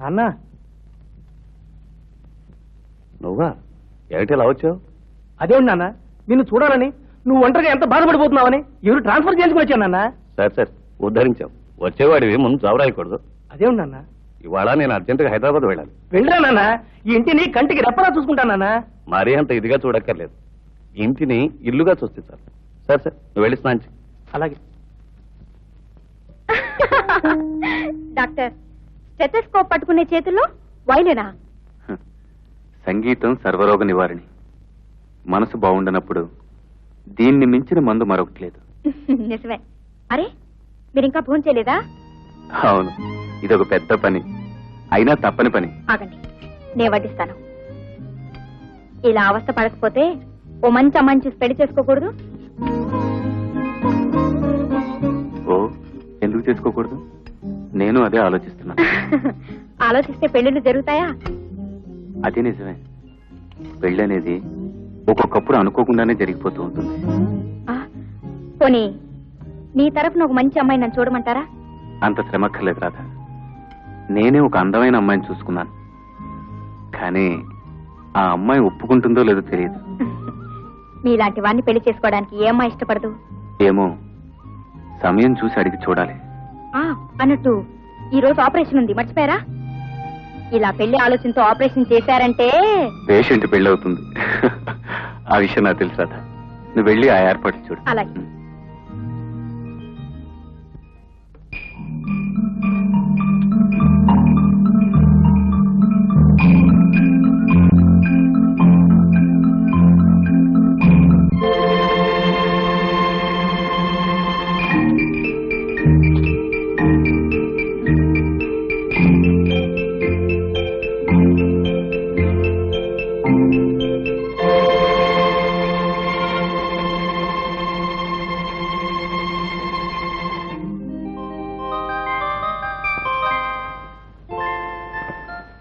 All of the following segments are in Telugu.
నాన్న. నువ్వా? ఏమిటి ఇలా వచ్చావు? అదేంటి నాన్న. నిన్ను చూడాలని నువ్వు ఒంటరిగా ఎంత బాధపడిపోతున్నావని ఎవరు ట్రాన్స్ఫర్ చేసుకుని వచ్చాను నాన్న? సరే సరే. ఉద్ధరించావు. వచ్చేవాడివి ముందు చవరాయకూడదు. అదేంటి నాన్న. ఇవాళ నేను అర్జెంటుగా హైదరాబాద్ వెళ్ళాలి. వెళ్ళరా నాన్న? ఈ ఇంటిని కంటికి రెప్పలా చూసుకుంటాను నాన్న. మరీ అంత ఇదిగా చూడక్కర్లేదు. ఇంటిని ఇల్లుగా చూస్తే చాలు. సరే సరే. నువ్వు వెళ్ళి స్నానం చెయ్యి. అలాగే. డాక్టర్ స్టెథోస్కోప్ పట్టుకునే చేతుల్లో వైలేనా? సంగీతం సర్వరోగ నివారణి. మనసు బాగుండనప్పుడు దీన్ని మించిన మందు మరొకటి లేదు. నిజమే. అరే మీరు ఇంకా ఫోన్ చేయలేదా? అవును ఇదొక పెద్ద పని. అయినా తప్పని పని. ఆగండి నేను వడ్డిస్తాను. ఇలా అవస్థ పడకపోతే ఓ మంచి చూసి పెళ్ళి చేసుకోకూడదు? ఓ ఎందుకు చేసుకోకూడదు? నేను అదే ఆలోచిస్తున్నాను. ఆలోచిస్తే పెళ్ళిళ్ళు జరుగుతాయా? అది నిజమే. పెళ్ళి అనేది ఒక్కొక్కప్పుడు అనుకోకుండానే జరిగిపోతూ ఉంటుంది. ఆ, పోనీ నీ తరఫున ఒక మంచి అమ్మాయి నన్ను చూడమంటారా? అంత శ్రమక్కర్లేదు రాధ. నేనే ఒక అందమైన అమ్మాయిని చూసుకున్నాను. కానీ ఆ అమ్మాయి ఒప్పుకుంటుందో లేదో తెలియదు. మీలాంటి వాడిని పెళ్ళి చేసుకోవడానికి ఏ అమ్మాయి ఇష్టపడదు? ఏమో సమయం చూసి అడిగి చూడాలి. అన్నట్టు ఈ రోజు ఆపరేషన్ ఉంది మర్చిపోయారా? ఇలా పెళ్ళి ఆలోచనతో ఆపరేషన్ చేశారంటే పేషెంట్ పెళ్ళి అవుతుంది ఆ విషయం నాకు తెలుసు నువ్వు వెళ్ళి ఆ ఏర్పాట్లు చూడు. అలాగే.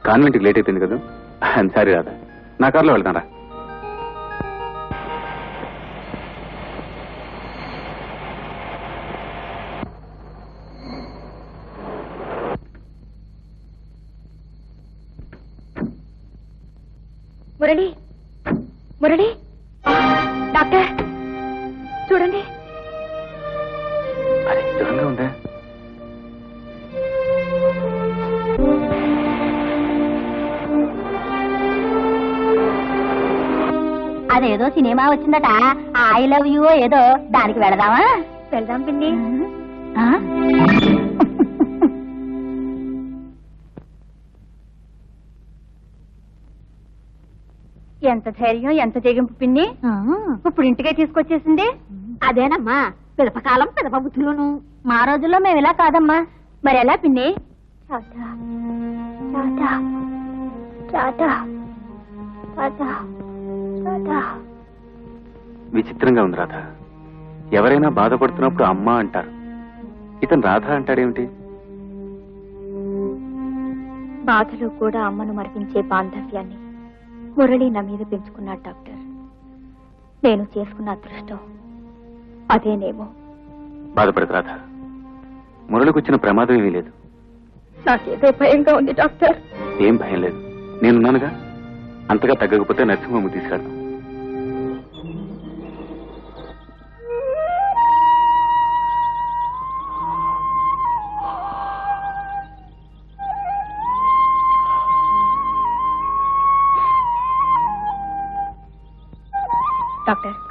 కాన్వెంట్కి లేట్ అయిపోయింది కదా? సారీ రాదా నా కార్లో వెళ్తాను రా మురళి మురళి? డాక్టర్? చూడండి. అరే జ్వరంగా ఉందా? అదేదో సినిమా వచ్చిందట. ఐ లవ్ యూ ఏదో. దానికి వెళదామా? వెళ్దాం పిండి. ఎంత ధైర్యం ఎంత తెగింపు పిన్ని. ఇప్పుడు ఇంటికే తీసుకొచ్చేసింది? అదేనమ్మా పిదపకాలం పిదప బుద్ధులును మా రోజుల్లో మేము ఇలా కాదమ్మా. మరి ఎలా పిన్ని? విచిత్రంగా ఉంది రాధ. ఎవరైనా బాధపడుతున్నప్పుడు అమ్మ అంటారు. ఇతను రాధ అంటాడేమిటి? బాధలో కూడా అమ్మను మరిపించే బాంధవ్యాన్ని. మురళి నా మీద పెంచుకున్నాడు డాక్టర్. నేను చేసుకున్న అదృష్టం. అదేనేమో. బాధపడదు రాధ. మురళికి వచ్చిన ప్రమాదం ఏమీ లేదు. నాకేదో భయంగా ఉంది డాక్టర్. ఏం భయం లేదు. నేనున్నానుగా అంతగా తగ్గకపోతే నరసింహమ్మ తీసుకెళ్తాం.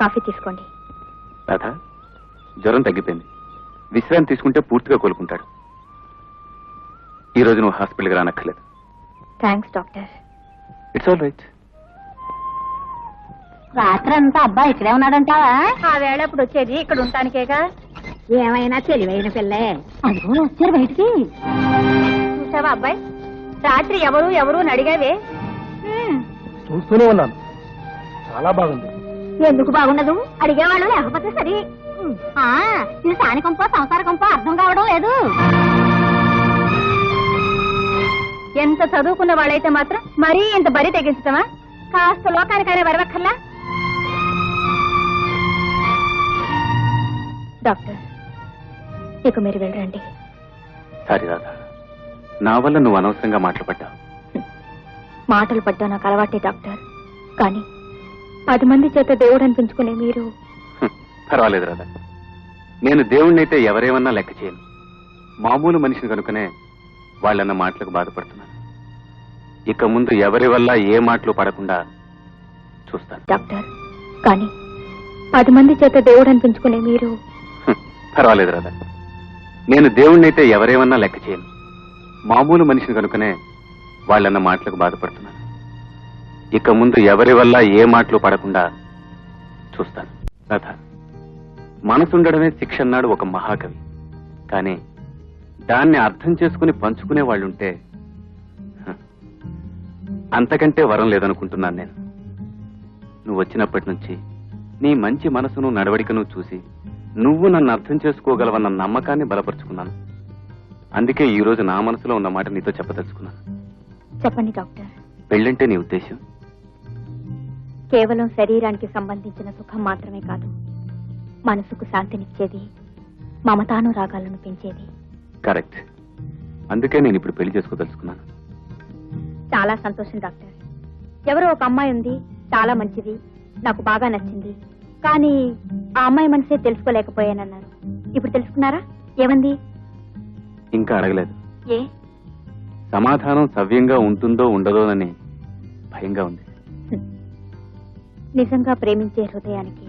కాఫీ తీసుకోండి. రాధ జ్వరం తగ్గిపోయింది. విశ్రాంతి తీసుకుంటే పూర్తిగా కోలుకుంటాడు. ఈ రోజు నువ్వు హాస్పిటల్కి రానక్కర్లేదు. Thanks doctor. It's all right రాత్రంతా అబ్బాయి ఇక్కడే ఉన్నాడంటావా? ఆ వేళ ఇప్పుడు వచ్చేది ఇక్కడ ఉంటానికేగా ఏమైనా తెలివైన పిల్లే. అదిగో వచ్చారు బయటికి. చూసావా అబ్బాయి? రాత్రి ఎవరు ఎవరు అని అడిగావే? హ్మ్, చూస్తూనే ఉన్నాను. చాలా బాగుంది. ఎందుకు బాగుండదు? అడిగేవాళ్ళు లేకపోతే సరి. ఆ ఇది స్థానికంపో సంసారకంపో అర్థం కావడం లేదు. ఎంత చదువుకున్న వాళ్ళైతే మాత్రం మరీ ఇంత బరి తెగించటమా? కాస్త లోకానికైనా వరవక్కర్లా? డాక్టర్ ఇక మీరు వెళ్ళండి సారీ రాధ నా వల్ల నువ్వు అనవసరంగా మాట్లాడబడ్డావు. మాటలు పడ్డా నాకు అలవాటే డాక్టర్. కానీ పది మంది చేత దేవుడు అనిపించుకునే మీరు పర్వాలేదు రాదా నేను దేవుణ్ణైతే ఎవరేమన్నా లెక్క చేయను. మామూలు మనిషిని కనుకనే వాళ్ళన్న మాటలకు బాధపడుతున్నాను. ఇక ముందు ఎవరి వల్ల ఏ మాటలు పడకుండా చూస్తాను. డాక్టర్ కానీ పది మంది చేత దేవుడు అనిపించుకునే మీరు పర్వాలేదు రాదా నేను దేవుణ్ణైతే ఎవరేమన్నా లెక్క చేయను. మామూలు మనిషిని కనుకనే వాళ్ళన్న మాటలకు బాధపడుతున్నాను. ఇక ముందు ఎవరి వల్ల ఏ మాటలు పడకుండా చూస్తాను. రాధ మనసుండడమే శిక్ష అన్నాడు ఒక మహాకవి. కానీ దాన్ని అర్థం చేసుకుని పంచుకునే వాళ్ళుంటే అంతకంటే వరం లేదనుకుంటున్నాను నేను. నువ్వు వచ్చినప్పటి నుంచి నీ మంచి మనసును నడవడికను చూసి నువ్వు నన్ను అర్థం చేసుకోగలవన్న నమ్మకాన్ని బలపరుచుకున్నాను. అందుకే ఈ రోజు నా మనసులో ఉన్న మాట నీతో చెప్పదలుచుకున్నాను. చెప్పండి డాక్టర్. పెళ్ళంటే నీ ఉద్దేశం కేవలం శరీరానికి సంబంధించిన సుఖం మాత్రమే కాదు మనసుకు శాంతినిచ్చేది మమతానురాగాలను పెంచేది. కరెక్ట్. అందుకే నేను ఇప్పుడు పెళ్ళి చేసుకోదలుచుకున్నాను. చాలా సంతోషం డాక్టర్. ఎవరో ఒక అమ్మాయి ఉంది చాలా మంచిది నాకు బాగా నచ్చింది. కానీ ఆ అమ్మాయి మనసే తెలుసుకోలేకపోయానన్నారు. ఇప్పుడు తెలుసుకున్నారా? ఏమంది? ఇంకా అడగలేదు. ఏ? సమాధానం సవ్యంగా ఉంటుందో ఉండదోనని భయంగా ఉంది. నిజంగా ప్రేమించే హృదయానికి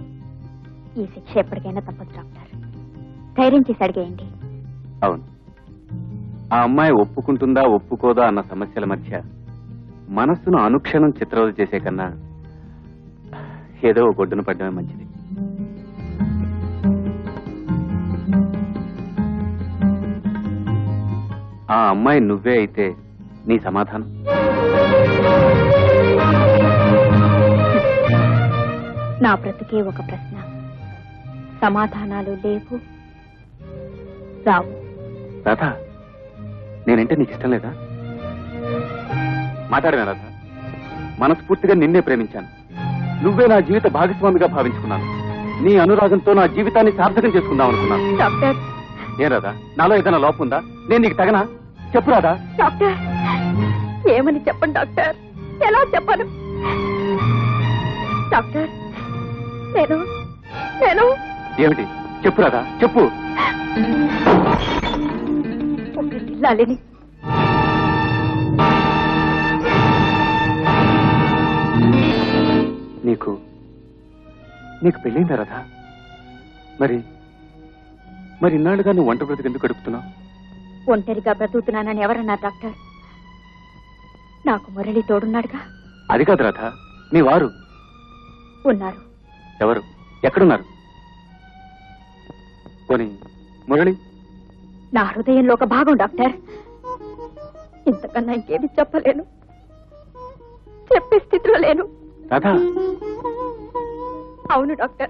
ఈ శిక్ష ఎప్పటికైనా తప్పదు డాక్టర్. ధైర్యం చేసి అడిగేయండి. అవును. ఆ అమ్మాయి ఒప్పుకుంటుందా ఒప్పుకోదా అన్న సమస్యల మధ్య మనస్సును అనుక్షణం చిత్రవద చేసే కన్నా ఏదో ఒక పడ్డమే మంచిది. ఆ అమ్మాయి నువ్వే అయితే నీ సమాధానం? నా బ్రతుకే ఒక ప్రశ్న. సమాధానాలు లేవు. రావు. రాధా నేనంటే నీకు ఇష్టం లేదా? మాట్లాడమే రాధా. మనస్ఫూర్తిగా నిన్నే ప్రేమించాను. నువ్వే నా జీవిత భాగస్వామిగా భావించుకున్నాను. నీ అనురాగంతో నా జీవితాన్ని సార్థకం చేసుకుందాం అనుకున్నాను. డాక్టర్. ఏం రాదా నాలో ఏదైనా లోపం ఉందా? నేను నీకు తగనా? చెప్పు రాదా డాక్టర్ ఏమని చెప్పండి డాక్టర్? ఎలా చెప్పను? డాక్టర్ నేను నేను. ఏమిటి? చెప్పు రాదా చెప్పు. ఇల్లాలిని నీకు నీకు పెళ్ళైందా రాధా? మరి మరి ఇన్నాళ్ళుగా నువ్వు వంట బ్రతికి ఎందుకు గడుపుతున్నావు ఒంటరిగా బ్రతుకుతున్నానని ఎవరన్నారు డాక్టర్? నాకు మురళి తోడున్నాడుగా. అది కాదు రాధా నీ వారు. ఉన్నారు. ఎవరు? ఎక్కడున్నారు? పోనీ మురళి. నా హృదయంలో ఒక భాగం డాక్టర్. ఇంతకన్నా ఇంకేమి చెప్పలేను. చెప్పే స్థితిలో లేను. రాధా. అవును డాక్టర్.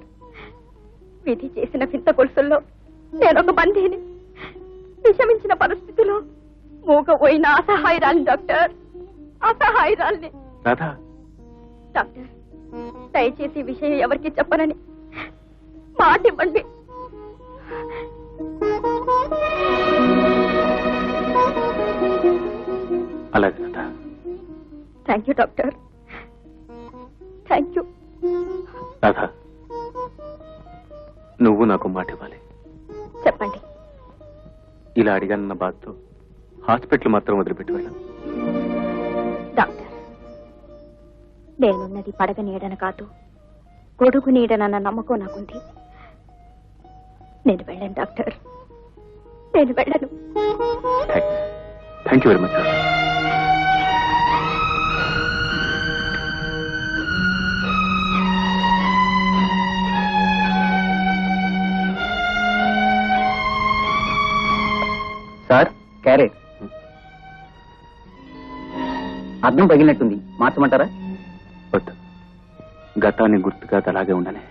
విధి చేసిన వింత గొలుసుల్లో నేను ఒక బందీని. విషమించిన పరిస్థితిలో మూగపోయిన అసహాయరాలిని డాక్టర్. అసహాయరాలిని. రాధా. డాక్టర్ దయచేసి విషయం ఎవరికి చెప్పనని మాట ఇవ్వండి అలాగే thank you doctor thank you Radha నువ్వు నాకు మాట ఇవ్వాలి చెప్పండి. ఇలా అడిగానన్న బాధతో హాస్పిటల్ మాత్రం వదిలిపెట్టి వెళ్ళాను. నేనున్నది పడగ నీడన కాదు. గొడుగు నీడనన్న నమ్మకం నాకుంది. నేను వెళ్ళను డాక్టర్. నేను వెళ్ళను. Thank you very much sir carrot. అర్థం పగిలినట్టుంది. మార్చమంటారా? వద్దు గతాన్ని గుర్తుగా అలాగే ఉండనే.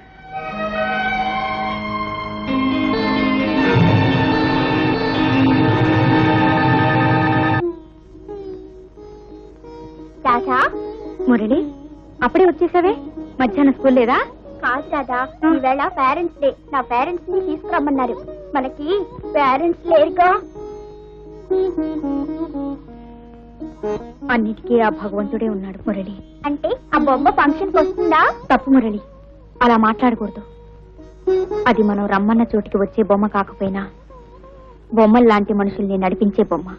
మురళి అప్పుడే వచ్చేసావే? మధ్యాహ్నం స్కూల్ లేదా? కాదు దాదా ఈవేళ పేరెంట్స్ డే నా పేరెంట్స్ని తీసుకురమ్మన్నారు. మనకి పేరెంట్స్ లేరుగా. అన్నిటికీ ఆ భగవంతుడే ఉన్నాడు మురళి. అంటే ఆ బొమ్మ ఫంక్షన్ వస్తుందా? తప్పు మురళి. అలా మాట్లాడకూడదు. అది మనం రమ్మన్న చోటికి వచ్చే బొమ్మ కాకపోయినా బొమ్మల్లాంటి మనుషుల్ని నడిపించే బొమ్మ.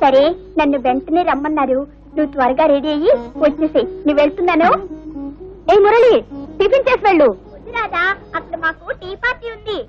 సరే నన్ను వెంటనే రమ్మన్నారు. నువ్వు త్వరగా రెడీ అయ్యి వచ్చేసే నువ్వు వెళ్తున్నాను. ఏ మురళి టిఫిన్ చేసి వెళ్ళు. రాదా అక్కడ మాకు టీ పార్టీ ఉంది.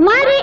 మరి